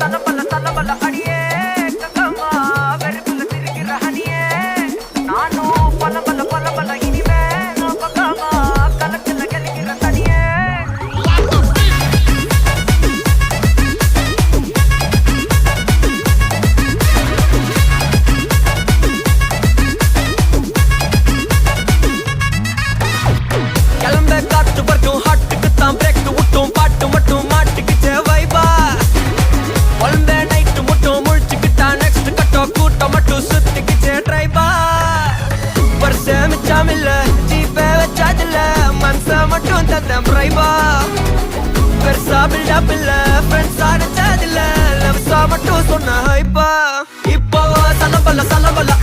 தன்னமல்ல தன்னமல்ல அடியே. எல்லாம் இல்ல ஜீப்பே வச்சாது இல்ல மனசா மட்டும் தந்தேன் பிரைவா பெருசா பில்டப் இல்ல ஃப்ரெண்ட்ஸ் அடிச்சது இல்ல லவ்ஸா மட்டும் சொன்ன ஹைப்பா இப்போ சலபல சலபல